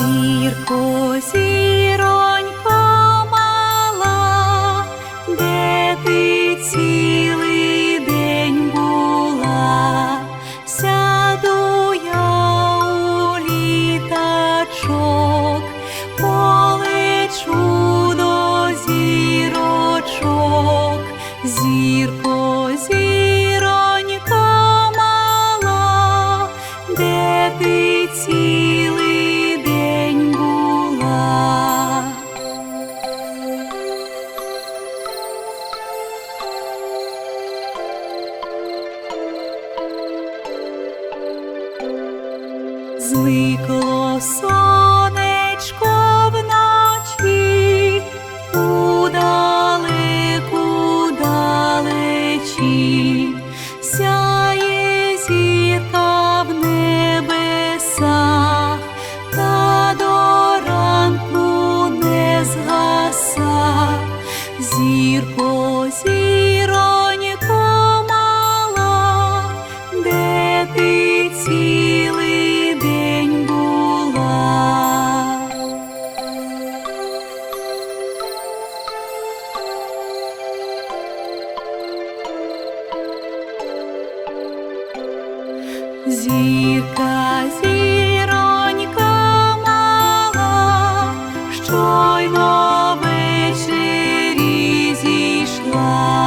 Зірко, зіронько мала, де ти цілий день була, сяду я у літачок, полечу до зірочок, зірко, Зникло сонечко вночі Зірка, зіронька мала, щойно вечері зійшла.